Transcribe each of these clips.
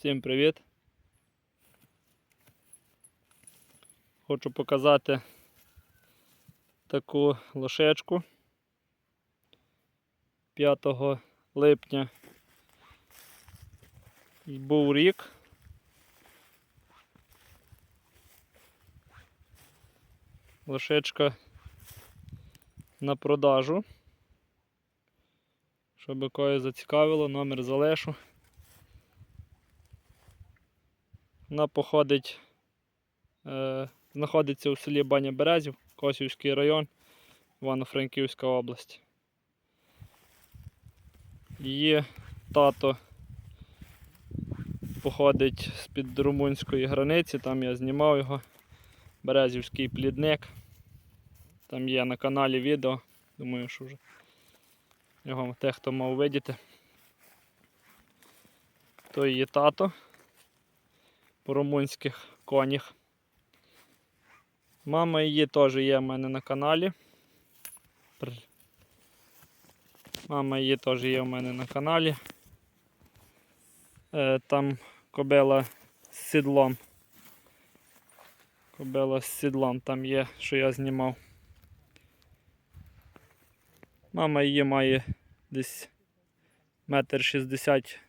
Всім привіт! Хочу показати таку лошечку 5 липня. І був рік. Лошечка на продажу. Щоб когось зацікавило, номер залишу. Вона походить, е, знаходиться у селі Баня Березів, Косівський район, Івано-Франківська область. Її тато походить з-під румунської границі, там я знімав його, Березівський плідник. Там є на каналі відео, думаю, що вже його те, хто мав видіти. То її тато румунських конях. Мама її теж є в мене на каналі. Мама її теж є в мене на каналі. Е, там кобила з сідлом. Кобила з сідлом там є, що я знімав. Мама її має десь метр шістдесят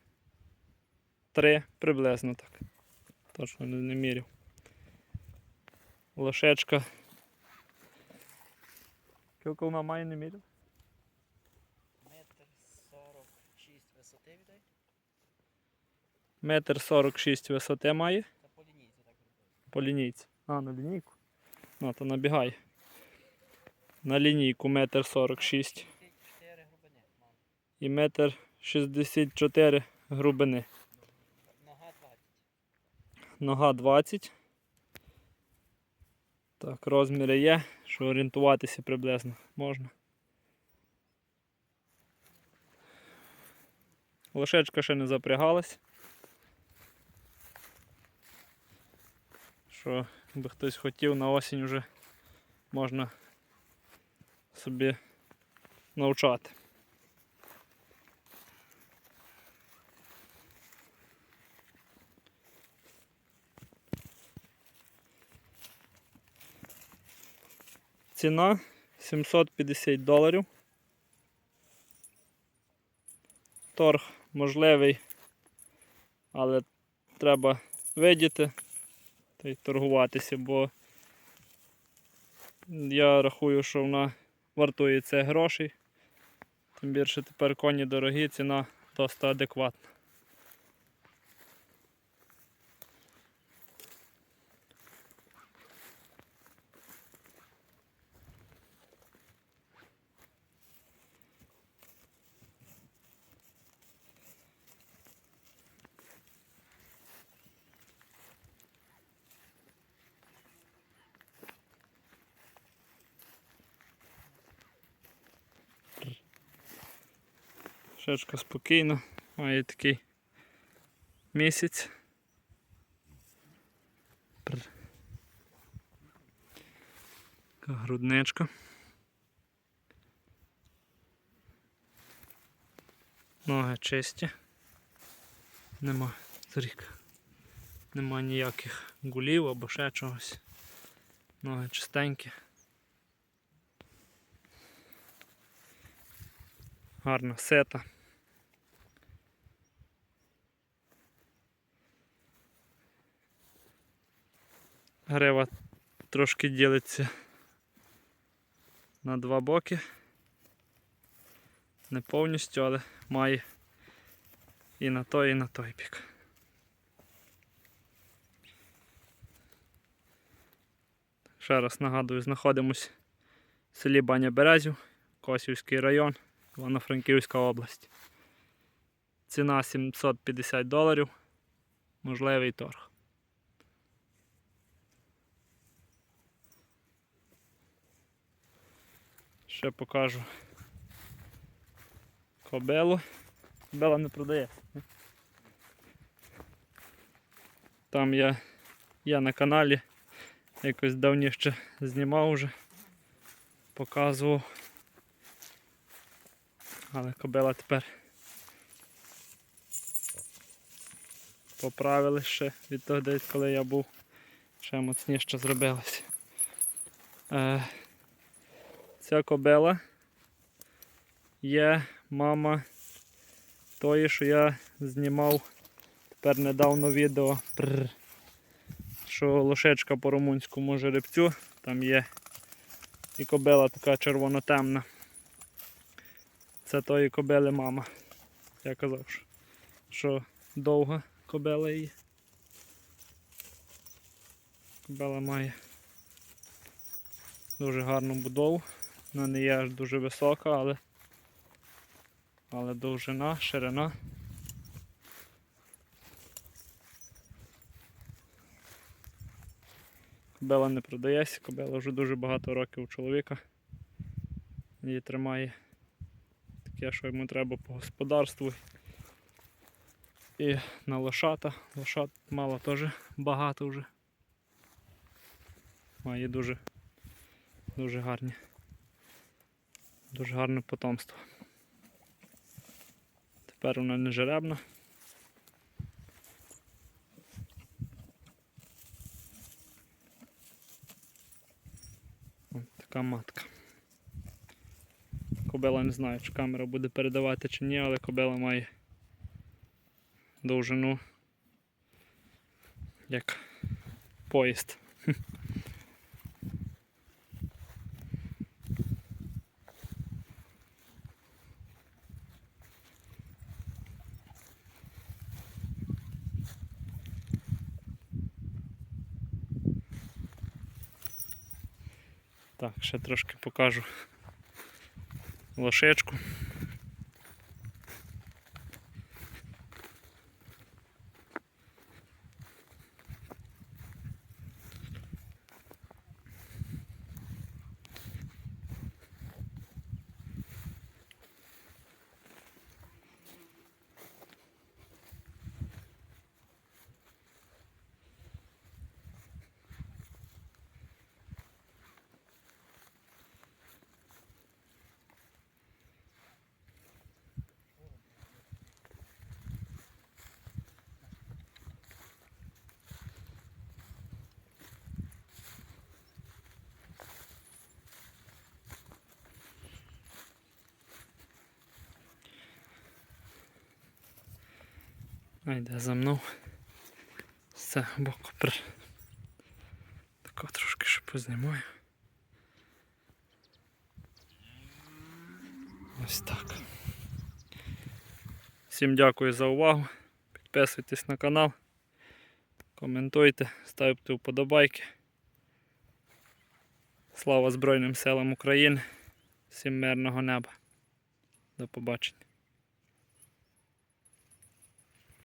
три, приблизно так. Точно не, не міряв. Лошечка. Скільки вона має не міряв? Метр сорок шість висоти віддай. Метр сорок шість висоти має Та по лінійці так по лінійці. А, на лінійку. Ну, то набігай. На лінійку метр сорок шість. 4 глибини, мам. І метр шістдесят чотири грубини. Нога 20. Так, розміри є, що орієнтуватися приблизно можна. Лошечка ще не запрягалась. Що, якби хтось хотів на осінь вже можна собі навчати. Ціна 750 доларів. Торг можливий, але треба видіти та й торгуватися, бо я рахую, що вона вартує це грошей. Тим більше тепер коні дорогі, ціна досить адекватна. Шечка спокійна, має такий місяць. Така грудничка. Ноги чисті. Нема зрік. Нема ніяких гулів або ще чогось. Ноги чистенькі. Гарна сета. Грива трошки ділиться на два боки. Не повністю, але має і на той, і на той бік. Ще раз нагадую, знаходимось в селі Баня Березів, Косівський район. Івано-Франківська область. Ціна 750 доларів. Можливий торг. Ще покажу кобелу. Кобела не продає. Там я, я на каналі якось давніше знімав вже, показував. Але кобила тепер Поправили ще від того десь, коли я був. Ще моцніше зробилося. Е, ця кобила є мама тої, що я знімав тепер недавно відео. Що лошечка по румунському жеребцю. Там є і кобила така червоно-темна. Це тої кобили мама. Я казав, що, довга кобила її. Кобила має дуже гарну будову. Вона не є аж дуже висока, але, але довжина, ширина. Кобила не продається, кобила вже дуже багато років у чоловіка. Її тримає таке, що йому треба по господарству. І на лошата. Лошат мало теж багато вже. Має дуже, дуже гарні. Дуже гарне потомство. Тепер вона не жеребна. Ось така матка. Кобила не знаю, чи камера буде передавати чи ні, але кобила має довжину як поїзд. Так, ще трошки покажу лошечку. А йде за мною. З цього боку при. Тако трошки ще познімаю. Ось так. Всім дякую за увагу. Підписуйтесь на канал, коментуйте, ставте вподобайки. Слава Збройним силам України. Всім мирного неба. До побачення.